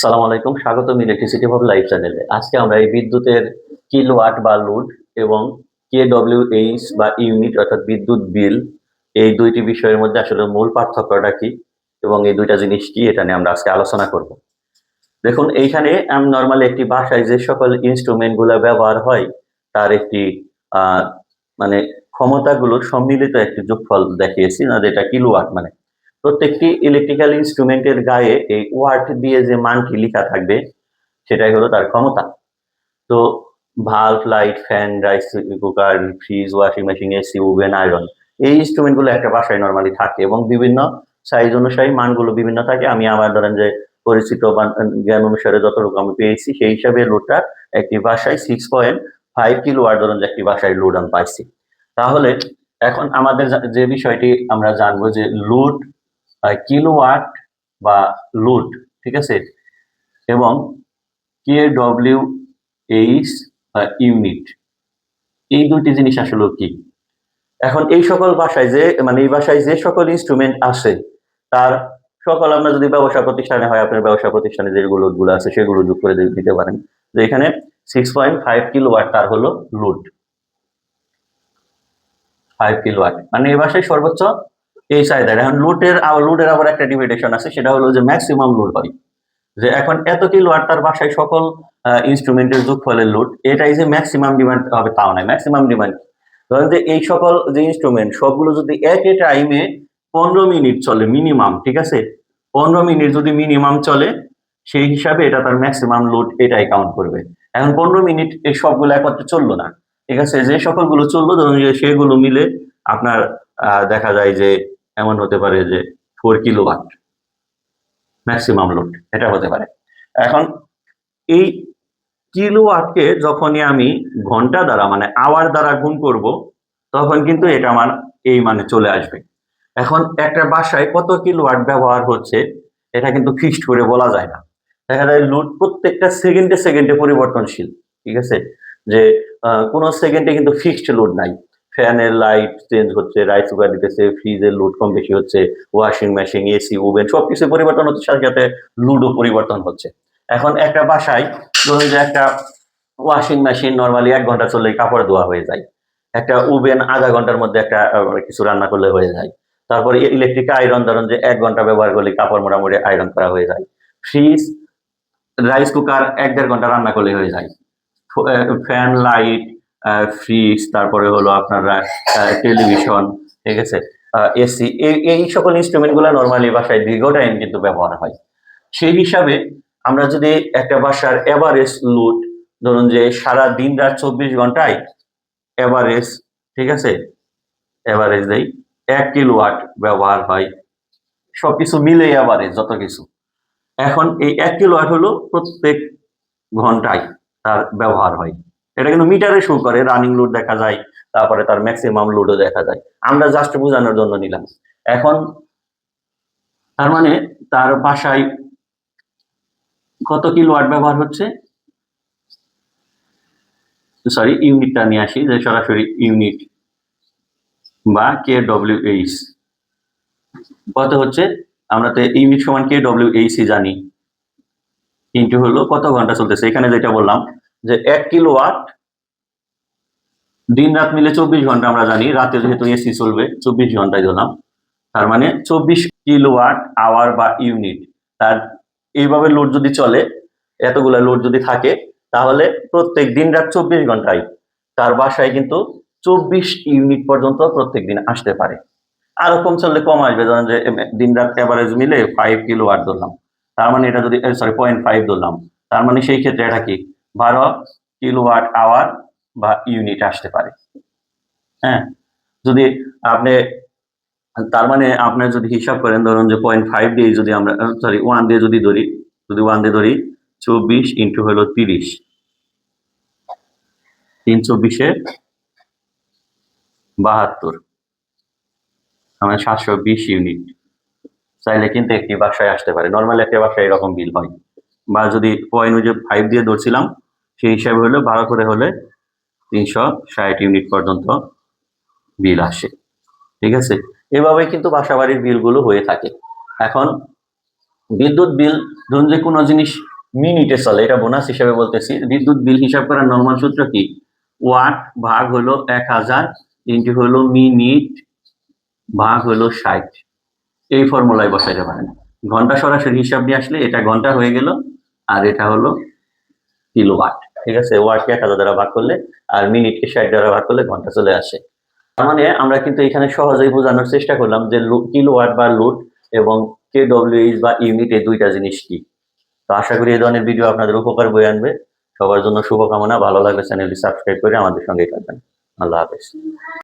সালাম আলাইকুম স্বাগতম ইলেকট্রিসিটি ফর লাইফ চ্যানেলে। আজকে আমরা এই বিদ্যুতের কিলোওয়াট বা লোড এবং কে এইচ বা ইউনিট অর্থাৎ বিদ্যুৎ বিল, এই দুইটি বিষয়ের মধ্যে আসলে মূল পার্থক্যটা কি এবং এই দুইটা জিনিস কি এটা নিয়ে আমরা আজকে আলোচনা করব। দেখুন, এইখানে আমি নর্মালি একটি বাসায় যে সকল ইনস্ট্রুমেন্টগুলো ব্যবহার হয়, তার একটি মানে ক্ষমতাগুলোর সম্মিলিত একটি যোগফল দেখিয়েছি, না যেটা কিলোওয়াট মানে। প্রত্যেকটি ইলেকট্রিক্যাল ইনস্ট্রুমেন্টের গায়ে এই ওয়াট দিয়ে যে মানটি লেখা থাকবে, সেটাই হলো তার ক্ষমতা। তো bulb light fan rice cooker fridge washing machine AC oven iron এই ইনস্ট্রুমেন্টগুলো একটা বাসায় নর্মালি থাকে এবং বিভিন্ন সাইজ অনুসারে মানগুলো বিভিন্ন থাকে। আমি আমার ধরেন যে পরিচিত জ্ঞান অনুসারে যতটুকু আমি পেয়েছি, সেই হিসাবে লোডটা একটি বাসায় six point five kilowatt ধরুন একটি বাসায় লোড আমি পাইছি। তাহলে এখন আমাদের যে বিষয়টি আমরা জানব যে লোড কিলোওয়াট বা লোড ঠিক আছে? এবং কে ডব্লিউ এইচ ইউনিট। এই দুটি জিনিস আসলে কি? এখন এই সকল ভাষায় যে মানে এই ভাষায় যে সকল ইনস্ট্রুমেন্ট আছে, তার সকল আপনার যদি ব্যবসা প্রতিষ্ঠানে হয়, আপনার ব্যবসা প্রতিষ্ঠানে যেগুলো গুলো আছে, সেগুলো যোগ করে দিতে পারেন। যে এখানে six point five kilowatt তার হলো লোড ফাইভ কিলো ওয়াট মানে এই ভাষায় সর্বোচ্চ এই চাহিদা এখন লোডের লোডের আবার একটা ডিভিডেশন আছে, সেটা হলো যে ম্যাক্সিমাম লোড হয় যে এখন এত কিলো ওয়াট তার বাসায় সকল ইনস্ট্রুমেন্টের যোগফলের লোড এটাই যে ম্যাক্সিমাম ডিমান্ড হবে তাও নয়। ম্যাক্সিমাম ডিমান্ড ধরেন যে এই সকল যে ইনস্ট্রুমেন্ট সবগুলো যদি এক এ টাইমে পনেরো মিনিট চলে মিনিমাম ঠিক আছে? পনেরো মিনিট যদি মিনিমাম চলে, সেই হিসাবে এটা তার ম্যাক্সিমাম লোড এটাই কাউন্ট করবে। এখন পনেরো মিনিট এই সবগুলো একত্রে চলল না। ঠিক আছে? যে সকলগুলো চলল, ধরুন যে সেগুলো মিলে আপনার দেখা যায় যে এমন হতে পারে যে four kilo watt maximum load এটা হতে পারে। এখন এই কিলো ওয়াটকে যখনই আমি ঘণ্টা দ্বারা মানে আওয়ার দ্বারা গুণ করব, তখন কিন্তু এটা আমার এই মানে চলে আসবে। এখন একটা বাসায় কত কিলো ওয়াট ব্যবহার হচ্ছে, এটা কিন্তু ফিক্সড করে বলা যায় না। দেখা যায় লোড প্রত্যেকটা সেকেন্ডে সেকেন্ডে পরিবর্তনশীল, ঠিক আছে? যে কোনো সেকেন্ডে কিন্তু ফিক্সড লোড নাই। ফ্যানের লাইট চেঞ্জ হচ্ছে, রাইস কুকার দিতেছে ফ্রিজের লোড কম বেশি হচ্ছে, ওয়াশিং মেশিন, এসি, ওভেন সবকিছু পরিবর্তন হচ্ছে, সাথে সাথে লুডো পরিবর্তন হচ্ছে। এখন একটা বাসায় ধরুন যে একটা ওয়াশিং মেশিন নর্মালি এক ঘণ্টা চললেই কাপড় ধোয়া হয়ে যায়। একটা ওভেন আধা ঘণ্টার মধ্যে একটা কিছু রান্না করলে হয়ে যায়। তারপরে ইলেকট্রিক আয়রন ধরুন যে এক ঘণ্টা ব্যবহার করলে কাপড় মোটামুটি আয়রন করা হয়ে যায়। ফ্রিজ, রাইস কুকার এক দেড় ঘণ্টা রান্না করলে হয়ে যায়। ফ্যান, লাইট ফ্রিজ তারপরে হলো আপনার টেলিভিশন ঠিক আছে? এসি এই সকল ইনস্ট্রুমেন্টগুলো নর্মালি বাসায় দীর্ঘ টাইম কিন্তু ব্যবহার হয়। সেই হিসাবে আমরা যদি একটা বাসার এভারেজ লোড ধরুন যে সারা দিন রাত চব্বিশ ঘন্টায় এভারেজ ঠিক আছে? এভারেজ দেই এক কিলো ওয়াট ব্যবহার হয়। সবকিছু মিলে এভারেজ যত কিছু। এখন এই এক কিলো ওয়াট হলো প্রত্যেক ঘন্টায় তার ব্যবহার হয়। এটা কিন্তু মিটারে শো করে রানিং লোড দেখা যায়, তারপরে তার ম্যাক্সিমাম লোডও দেখা যায়। আমরা জাস্ট বোঝানোর জন্য নিলাম। এখন তার মানে তার বাসায় কত কিলো ওয়াট ব্যবহার হচ্ছে? সরি ইউনিটটা নিয়ে আসি, যে সরাসরি ইউনিট বা কে ডব্লিউ এইচ কত হচ্ছে? আমরা তো ইউনিট সমান কে ডব্লিউ এইচই জানি। ইন্টু হলো কত ঘণ্টা চলতেছে? এখানে যেটা বললাম যে এক কিলো ওয়াট দিন রাত মিলে চব্বিশ ঘণ্টা আমরা জানি, রাতে যেহেতু এসি চলবে, চব্বিশ ঘন্টায় দিলাম তার মানে চব্বিশ কিলো ওয়াট আওয়ার বা ইউনিট তার এইভাবে লোড যদি চলে, এতগুলা লোড যদি থাকে, তাহলে প্রত্যেক দিন রাত চব্বিশ ঘন্টায় তার বাসায় কিন্তু চব্বিশ ইউনিট পর্যন্ত প্রত্যেক দিন আসতে পারে। আরও কম চললে কম আসবে, ধরেন যে দিন রাত অ্যাভারেজ মিলে ফাইভ কিলো ওয়াট ধরলাম। তার মানে এটা যদি সরি পয়েন্ট ফাইভ ধরলাম। তার মানে সেই ক্ষেত্রে এটা কি? বারো কিলো ওয়াট আওয়ার বা ইউনিট আসতে পারে। হ্যাঁ যদি আপনি, তার মানে আপনার যদি হিসাব করেন, ধরুন যে পয়েন্ট ফাইভ দিয়ে যদি আমরা সরি ওয়ান দিয়ে যদি ধরি, যদি ওয়ান দিয়ে ধরি, চব্বিশ ইন্টু হলো তিরিশ। তিন চব্বিশে বাহাত্তর। মানে সাতশো বিশ ইউনিট। চাইলে কিন্তু একটি বাসায় আসতে পারে। নর্মাল একটা বাসায় এরকম বিল হয়। বা যদি পয়েন্ট যে ফাইভ দিয়ে ধরছিলাম, সেই হিসাবে হলে ভাড়া করে হলে তিনশো ষাট ইউনিট পর্যন্ত বিল আসে। ঠিক আছে? এভাবে কিন্তু বাসা বাড়ির বিলগুলো হয়ে থাকে। এখন বিদ্যুৎ বিল ধরুন যে কোনো জিনিস মিনিটে চলে, এটা বোনাস হিসাবে বলতেছি। বিদ্যুৎ বিল হিসাব করার নর্মাল সূত্র কি? ওয়াট ভাগ হলো এক হাজার ইন্টু হলো মিনিট ভাগ হলো ষাট। এই ফর্মুলায় বসাইতে পারেন। ঘণ্টা সরাসরি হিসাব নিয়ে আসলে এটা ঘণ্টা হয়ে গেল। আর এটা হলো কিলো ওয়াট ঠিক আছে? ওয়াটকে এক হাজার দ্বারা ভাগ করলে আর মিনিটকে ষাট দ্বারা ভাগ করলে ঘণ্টা চলে আসে। তার মানে আমরা কিন্তু এখানে সহজেই বোঝানোর চেষ্টা করলাম যে কিলো ওয়াট বা লুট এবং কে ডব্লিউএইচ বা ইউনিট এই দুইটা জিনিস কি। তো আশা করি এই ধরনের ভিডিও আপনাদের উপকার বয়ে আনবে। সবার জন্য শুভকামনা। ভালো লাগলে চ্যানেলটি সাবস্ক্রাইব করে আমাদের সঙ্গে থাকবেন। আল্লাহ হাফেজ।